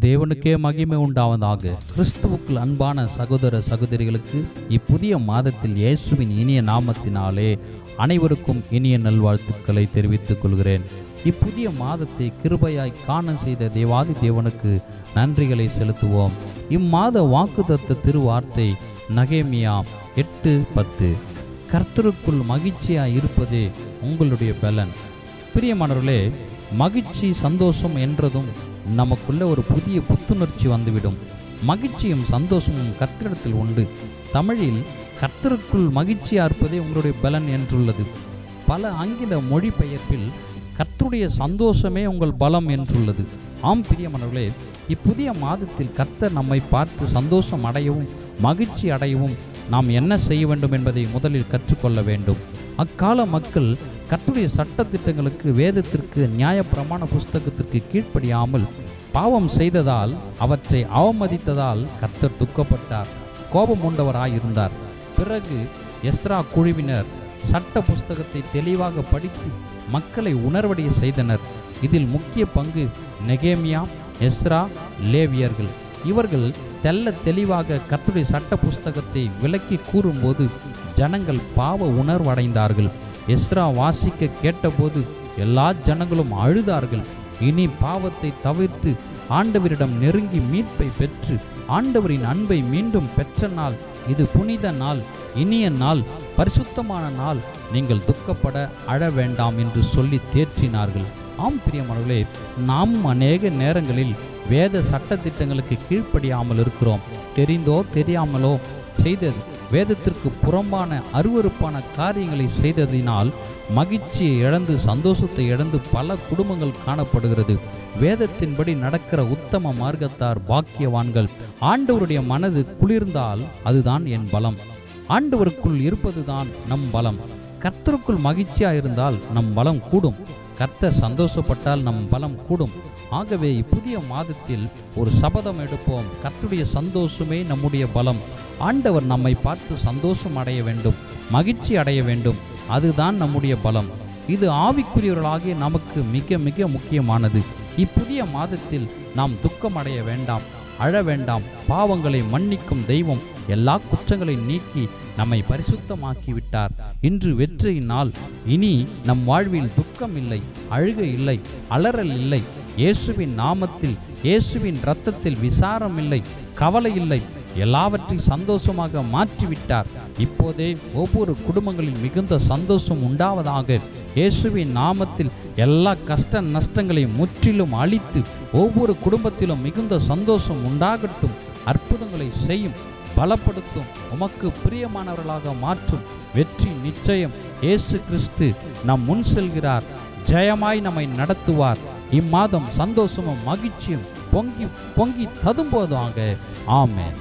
தேவனுக்கே மகிமை உண்டாவதாக. கிறிஸ்துவுக்குள் அன்பான சகோதர சகோதரிகளுக்கு இப்புதிய மாதத்தில் இயேசுவின் இனிய நாமத்தினாலே அனைவருக்கும் இனிய நல்வாழ்த்துக்களை தெரிவித்துக் கொள்கிறேன். இப்புதிய மாதத்தை கிருபையாய் காண செய்த தேவாதி தேவனுக்கு நன்றிகளை செலுத்துவோம். இம்மாத வாக்குதத்த திருவார்த்தை நகேமியா எட்டு பத்து. கர்த்தருக்குள் மகிழ்ச்சியாய் இருப்பதே உங்களுடைய பலன். பிரியமானவர்களே மகிழ்ச்சி சந்தோஷம் என்றதும் நமக்குள்ள ஒரு புதிய புத்துணர்ச்சி வந்துவிடும். மகிழ்ச்சியும் சந்தோஷமும் கர்த்தரிடத்தில் உண்டு. தமிழில் கர்த்தருக்குள் மகிழ்ச்சியா இருப்பதே உங்களுடைய பலன் என்றுள்ளது. பல ஆங்கில மொழிபெயர்ப்பில் கர்த்தருடைய சந்தோஷமே உங்கள் பலம் என்றுள்ளது. ஆம் பிரியமனவர்களே இப்புதிய மாதத்தில் கர்த்தர் நம்மை பார்த்து சந்தோஷம் அடையவும் மகிழ்ச்சி அடையவும் நாம் என்ன செய்ய வேண்டும் என்பதை முதலில் கற்றுக்கொள்ள வேண்டும். அக்கால மக்கள் கர்த்தருடைய சட்டத்திட்டங்களுக்கு வேதத்திற்கு நியாயப்பிரமாண புஸ்தகத்திற்கு கீழ்ப்படியாமல் பாவம் செய்ததால் அவற்றை அவமதித்ததால் கர்த்தர் துக்கப்பட்டார். கோபம் இருந்தார் பிறகு எஸ்ரா குழுவினர் சட்ட புஸ்தகத்தை தெளிவாக படித்து மக்களை உணர்வடைய செய்தனர். இதில் முக்கிய பங்கு நெகேமியா எஸ்ரா லேவியர்கள். இவர்கள் தெல்ல தெளிவாக கர்த்தருடைய சட்ட புஸ்தகத்தை விளக்கி கூறும்போது ஜனங்கள் பாவ உணர்வடைந்தார்கள். எஸ்ரா வாசிக்க கேட்டபோது எல்லா ஜனங்களும் அழுதார்கள். இனி பாவத்தை தவிர்த்து ஆண்டவரிடம் நெருங்கி மீட்பை பெற்று ஆண்டவரின் அன்பை மீண்டும் பெற்ற நாள். இது புனித நாள். இனிய நாள். பரிசுத்தமான நாள். நீங்கள் துக்கப்பட அழ வேண்டாம் என்று சொல்லி தேற்றினார்கள். ஆம் பிரியமானவர்களே நாம் அநேக நேரங்களில் வேத சட்டத்திட்டங்களுக்கு கீழ்ப்படியாமல் இருக்கிறோம். தெரிந்தோ தெரியாமலோ செய்தது வேதத்திற்கு புறம்பான அருவருப்பான காரியங்களை செய்ததினால் மகிழ்ச்சியை இழந்து சந்தோஷத்தை இழந்து பல குடும்பங்கள் காணப்படுகிறது. வேதத்தின்படி நடக்கிற உத்தம மார்க்கத்தார் பாக்கியவான்கள். ஆண்டவருடைய மனது குளிர்ந்தால் அதுதான் என் பலம். ஆண்டவருக்குள் இருப்பதுதான் நம் பலம். கர்த்தருக்குள் மகிழ்ச்சியா இருந்தால் நம் பலம் கூடும். கர்த்தர் சந்தோஷப்பட்டால் நம் பலம் கூடும். ஆகவே இப்புதிய மாதத்தில் ஒரு சபதம் எடுப்போம். கர்த்துடைய சந்தோஷமே நம்முடைய பலம். ஆண்டவர் நம்மை பார்த்து சந்தோஷம் அடைய வேண்டும் மகிழ்ச்சி அடைய வேண்டும். அதுதான் நம்முடைய பலம். இது ஆவிக்குரியவர்களாகிய நமக்கு மிக மிக முக்கியமானது. இப்புதிய மாதத்தில் நாம் துக்கம் அடைய வேண்டாம். அழ வேண்டாம் பாவங்களை மன்னிக்கும் தெய்வம் எல்லா குற்றங்களையும் நீக்கி நம்மை பரிசுத்தமாக்கி விட்டார் இன்று வெற்றியினால் இனி நம் வாழ்வில் துக்கம் இல்லை அழுகை இல்லை அலறல் இல்லை. இயேசுவின் நாமத்தில் இயேசுவின் இரத்தத்தில் விசாரம் இல்லை கவலை இல்லை. எல்லாவற்றையும் சந்தோஷமாக மாற்றிவிட்டார். இப்போதே ஒவ்வொரு குடும்பங்களில் மிகுந்த சந்தோஷம் உண்டாவதாக இயேசுவின் நாமத்தில் எல்லா கஷ்ட நஷ்டங்களையும் முற்றிலும் அழித்து ஒவ்வொரு குடும்பத்திலும் மிகுந்த சந்தோஷம் உண்டாகட்டும். அற்புதங்களை செய்யும் பலப்படுத்தும் உமக்கு பிரியமானவர்களாக மாற்றும் வெற்றி நிச்சயம் இயேசு கிறிஸ்து நம் முன் செல்கிறார். ஜெயமாய் நம்மை நடத்துவார். இம்மாதம் சந்தோஷமும் மகிழ்ச்சியும் பொங்கி பொங்கி ததும்போதாக ஆமென்.